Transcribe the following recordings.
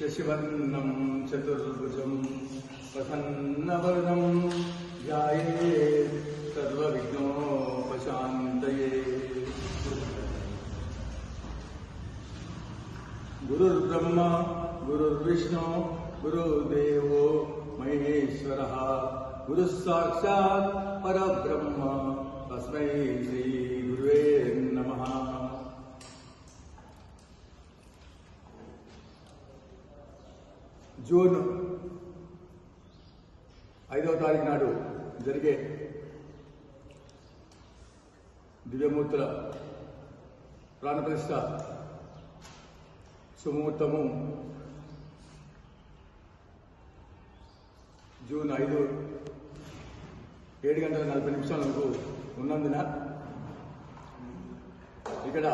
शशिवर्णं चतुर्भुजं प्रसन्नवरदं ध्याये सर्वविघ्नोपशान्तये। गुरुर्ब्रह्मा गुरुर्विष्णु महेश्वर। महेश्वरः पर ब्रह्म तस्म श्री జూన్ ఐదవ తారీఖు నాడు జరిగే దివ్యమూర్తుల ప్రాణప్రతిష్ట సుముహూర్తము జూన్ ఐదు ఏడు గంటల నలభై నిమిషాలకు ఉన్నందున ఇక్కడ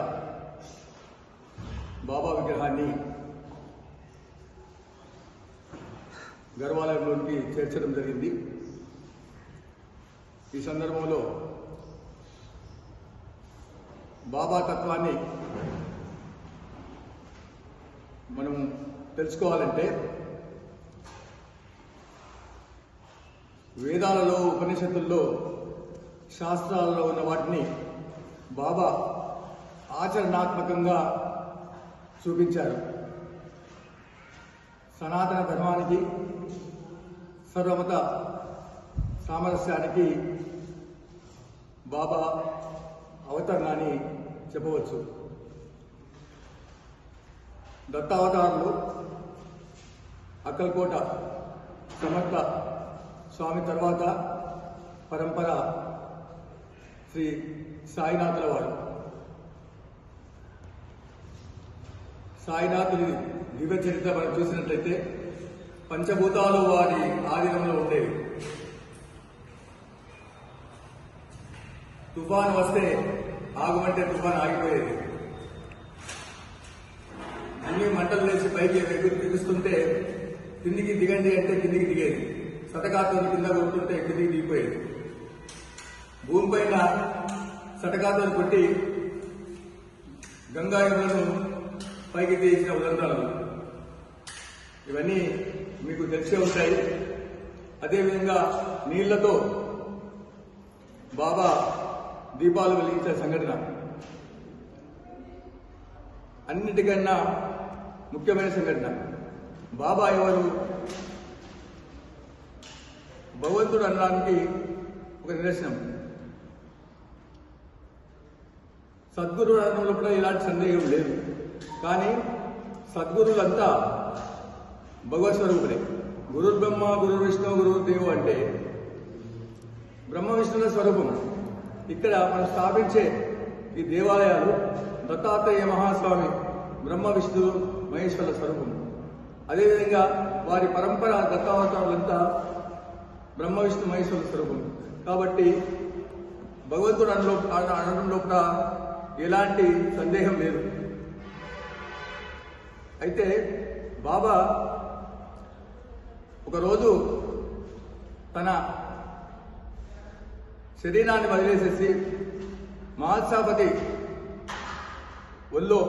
బాబా విగ్రహాన్ని గర్వాలయంలోనికి చేర్చడం జరిగింది. ఈ సందర్భంలో బాబా తత్వాన్ని మనం తెలుసుకోవాలంటే వేదాలలో ఉపనిషత్తుల్లో శాస్త్రాలలో ఉన్న వాటిని బాబా ఆచరణాత్మకంగా చూపించారు. సనాతన ధర్మానికి సర్వమత సామరస్యానికి బాబా అవతరణాన్ని చెప్పవచ్చు. దత్తావతారులు అక్కల్కోట సమర్థ స్వామి తర్వాత పరంపర శ్రీ సాయినాథుల వారు. సాయినాథుడి దివ్య చరిత్ర మనం చూసినట్లయితే పంచభూతాలు వారి ఆధీనంలో ఉండేవి. తుఫాన్ వస్తే ఆగమంటే తుఫాన్ ఆగిపోయేది. అన్ని మంటలు లేచి పైకి ఎగురు ఎగుస్తుంటే కిందికి దిగండి అంటే కిందికి దిగేది. సటకాతో కింద కొడుతుంటే కిందికి దిగిపోయేది. భూమి పైన సటకాతో కొట్టి గంగాయములను పైకి తీసిన ఉదంతాలు. ఇవన్నీ మీకు తెలిసే ఉంటాయి. అదేవిధంగా నీళ్ళతో బాబా దీపాలు వెలిగించే సంఘటన. అన్నిటికన్నా ముఖ్యమైన సంఘటన. బాబా ఎవరు? భగవంతుడు అనడానికి ఒక నిదర్శనం. సద్గురు అనడంలో కూడా ఇలాంటి సందేహం లేదు. కానీ సద్గురులంతా భగవత్ స్వరూపులే గురు బ్రహ్మ గురు విష్ణు గురు దేవు అంటే బ్రహ్మ విష్ణుల స్వరూపం. ఇక్కడ మనం స్థాపించే ఈ దేవాలయాలు దత్తాత్రేయ మహాస్వామి బ్రహ్మ విష్ణు మహేశ్వరుల స్వరూపం. అదేవిధంగా వారి పరంపర దత్తావతారులంతా బ్రహ్మ విష్ణు మహేశ్వరుల స్వరూపం. కాబట్టి భగవంతుడు అనలో అనడంలో కూడా ఎలాంటి సందేహం లేదు. అయితే బాబా ఒకరోజు తన శరీరాన్ని వదిలేసేసి మహాత్సాపతి ఒళ్ళో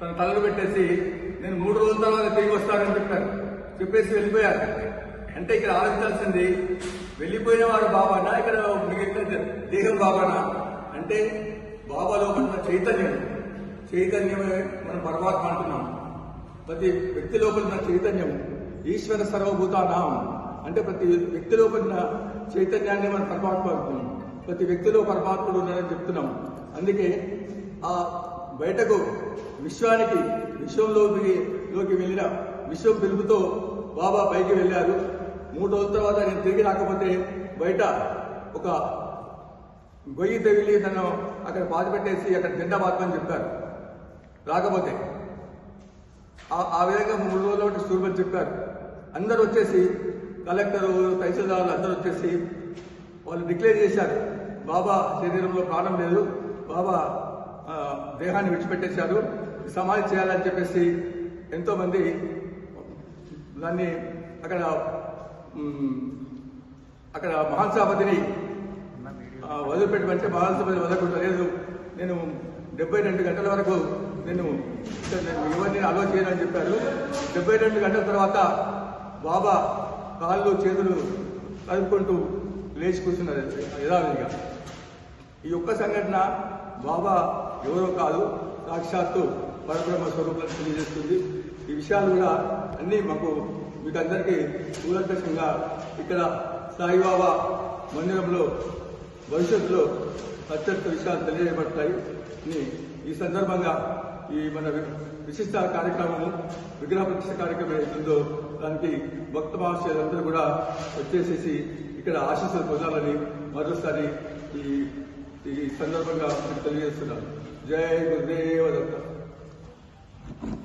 తన తలలు పెట్టేసి నేను మూడు రోజుల తర్వాత తిరిగి వస్తానని చెప్పారు. చెప్పేసి వెళ్ళిపోయారు. అంటే ఇక్కడ ఆలోచించాల్సింది వెళ్ళిపోయిన వాడు బాబానా ఇక్కడ మిగిలిన దేహం బాబానా? అంటే బాబాలో ఉన్న చైతన్యం చైతన్యమే మనం పరమాత్మ అంటున్నాం. ప్రతి వ్యక్తి లోపల ఉన్న చైతన్యం ఈశ్వర సర్వభూతానాం అంటే ప్రతి వ్యక్తిలో లోపల ఉన్న చైతన్యాన్ని మనం పరమాత్మ ప్రతి వ్యక్తిలో పరమాత్ముడు ఉన్నాడని చెప్తున్నాం. అందుకే ఆ బయటకు విశ్వానికి విశ్వంలోకి లోకి వెళ్ళిన విశ్వం పిలుపుతో బాబా పైకి వెళ్ళారు. మూడు రోజుల తర్వాత నేను తిరిగి రాకపోతే బయట ఒక గొయ్యి తగిలి నన్ను అక్కడ బాధపెట్టేసి అక్కడ జెండా బాధమని చెప్పారు. రాకపోతే ఆ- ఆ విధంగా మూడు రోజుల ఒకటి చెప్పారు. అందరూ వచ్చేసి కలెక్టరు తహసీల్దారులు అందరూ వచ్చేసి వాళ్ళు డిక్లేర్ చేశారు. బాబా శరీరంలో ప్రాణం లేదు. బాబా దేహాన్ని విడిచిపెట్టేశారు. సమాధి చేయాలని చెప్పేసి ఎంతోమంది దాన్ని అక్కడ అక్కడ మహాన్సాపతిని వదిలిపెట్టమంటే మహాన్సాపతి వదలకుండా లేదు నేను డెబ్బై రెండు గంటల వరకు నేను నేను ఎవరిని అలో చేయనని చెప్పారు. డెబ్బై రెండు గంటల తర్వాత బాబా కాళ్ళు చేతులు కలుపుకుంటూ లేచి కూర్చున్నారు. యథావిధిగా. ఈ ఒక్క సంఘటన బాబా ఎవరో కాదు సాక్షాత్తు పరబ్రహ్మ స్వరూపాన్ని తెలియజేస్తుంది. ఈ విషయాలు కూడా అన్నీ మాకు మీకు అందరికీ దూరదర్శంగా ఇక్కడ సాయిబాబా మందిరంలో భవిష్యత్తులో అత్యంత విషయాలు తెలియజేయబడతాయి. అని ఈ సందర్భంగా ఈ మన వి- విశిష్ట కార్యక్రమము విగ్రహ ప్రతిష్ట కార్యక్రమం ఏదైతుందో దానికి భక్త మహాశయులందరూ కూడా వచ్చేసేసి ఇక్కడ ఆశీస్సులు పొందాలని మరోసారి ఈ ఈ సందర్భంగా మీకు తెలియజేస్తున్నాను. జై గురుదేవ దత్త.